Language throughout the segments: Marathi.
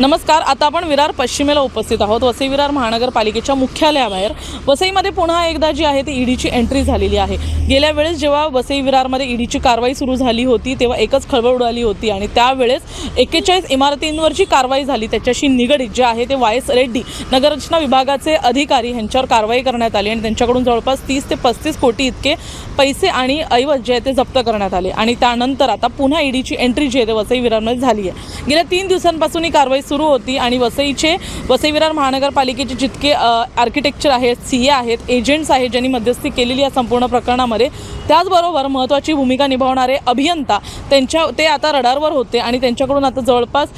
नमस्कार आता आपण विरार पश्चिमेला उपस्थित आहोत. वसई विरार महानगरपालिकेच्या मुख्यालयाबाहेर. वसईमध्ये पुन्हा एकदा जी आहे ती ईडीची एंट्री झालेली आहे. गेल्या वेळेस जेव्हा वसई विरारमध्ये ईडीची कारवाई सुरू झाली होती तेव्हा एकच खळबळ उडाली होती आणि त्यावेळेस एक्केचाळीस इमारतींवरची कारवाई झाली त्याच्याशी निगडीत जे आहे ते वाय एस रेड्डी नगररचना विभागाचे अधिकारी यांच्यावर कारवाई करण्यात आली आणि त्यांच्याकडून जवळपास तीस ते पस्तीस कोटी इतके पैसे आणि ऐवज जे आहे ते जप्त करण्यात आले. आणि त्यानंतर आता पुन्हा ईडीची एंट्री जी आहे ते वसई विरारमध्ये झाली आहे. गेल्या तीन दिवसांपासून ही कारवाई सुरू होती आणि वसईचे वसई विरार महानगरपालिकेचे जितके आर्किटेक्चर आहेत सी ए आहेत एजंट्स आहेत ज्यांनी मध्यस्थी केलेली या संपूर्ण प्रकरणामध्ये त्याचबरोबर महत्त्वाची भूमिका निभावणारे अभियंता त्यांच्या ते आता रडारवर होते आणि त्यांच्याकडून आता जवळपास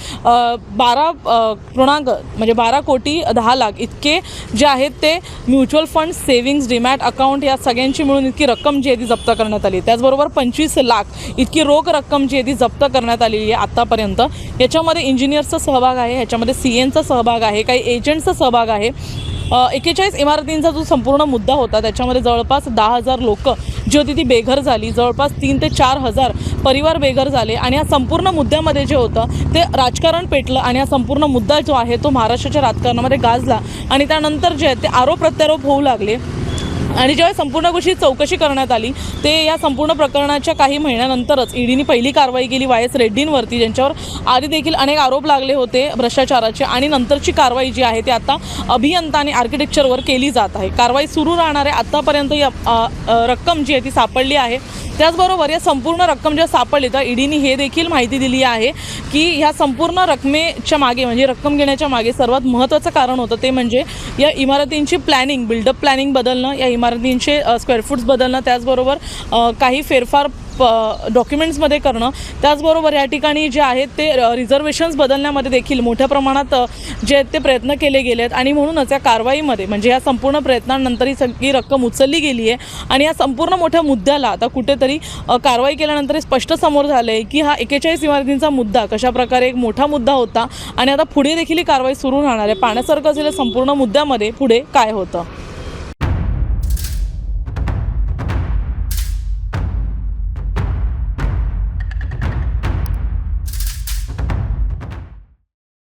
बारा पूर्णांक म्हणजे बारा कोटी दहा लाख इतके जे आहेत ते mutual fund savings demat account या सगळ्यांची मिळून इतकी रक्कम जी आहे ती जप्त करण्यात आली. त्याचबरोबर पंचवीस लाख इतकी रोख रक्कम जी आहे ती जप्त करण्यात आलेली आहे आत्तापर्यंत याच्यामध्ये इंजिनियर्सचा सहभाग आहे ह्याच्यामध्ये सी एनचा सहभाग आहे काही एजंटचा सहभाग आहे. एकेचाळीस इमारतींचा जो संपूर्ण मुद्दा होता त्याच्यामध्ये जवळपास दहा हजार लोक जी होती ती बेघर झाली. जवळपास तीन ते चार हजार परिवार बेघर झाले आणि या संपूर्ण मुद्द्यामध्ये जे होतं ते राजकारण पेटलं आणि हा संपूर्ण मुद्दा जो आहे तो महाराष्ट्राच्या राजकारणामध्ये गाजला आणि त्यानंतर जे आहे ते आरोप प्रत्यारोप होऊ लागले. आणि जेव्हा संपूर्ण गोष्टी चौकशी करण्यात आली ते या संपूर्ण प्रकरणाच्या काही महिन्यानंतरच ईडीने पहिली कारवाई केली वाय एस रेड्डींवरती ज्यांच्यावर आधी देखील अनेक आरोप लागले होते भ्रष्टाचाराचे आणि नंतरची कारवाई जी आहे ती आता अभियंता आणि आर्किटेक्चरवर केली जात आहे. कारवाई सुरू राहणार आहे आत्तापर्यंत ही रक्कम जी आहे ती सापडली आहे. त्याचबरोबर या संपूर्ण रक्कम जेव्हा सापडली तर ईडीने हे देखील माहिती दिली आहे की ह्या संपूर्ण रकमेच्या मागे म्हणजे रक्कम घेण्याच्या मागे सर्वात महत्त्वाचं कारण होतं ते म्हणजे या इमारतींची प्लॅनिंग बिल्डअप प्लॅनिंग बदलणं या इमारतींचे स्क्वेअर फूट्स बदलणं त्याचबरोबर काही फेरफार डॉक्युमेंट्समध्ये करणं. त्याचबरोबर या ठिकाणी जे आहेत ते रिझर्वेशन्स बदलण्यामध्ये देखील मोठ्या प्रमाणात जे आहेत ते प्रयत्न केले गेले आहेत आणि म्हणूनच या कारवाईमध्ये म्हणजे या संपूर्ण प्रयत्नांनंतर ही सगळी रक्कम उचलली गेली आहे. आणि या संपूर्ण मोठ्या मुद्द्याला आता कुठेतरी कारवाई केल्यानंतर हे स्पष्ट समोर झालं आहे की हा एकेचाळीस इमारतींचा मुद्दा कशाप्रकारे एक मोठा मुद्दा होता. आणि आता पुढे देखील ही कारवाई सुरू राहणार आहे. पाण्यासारखं असलेल्या संपूर्ण मुद्द्यामध्ये पुढे काय होतं?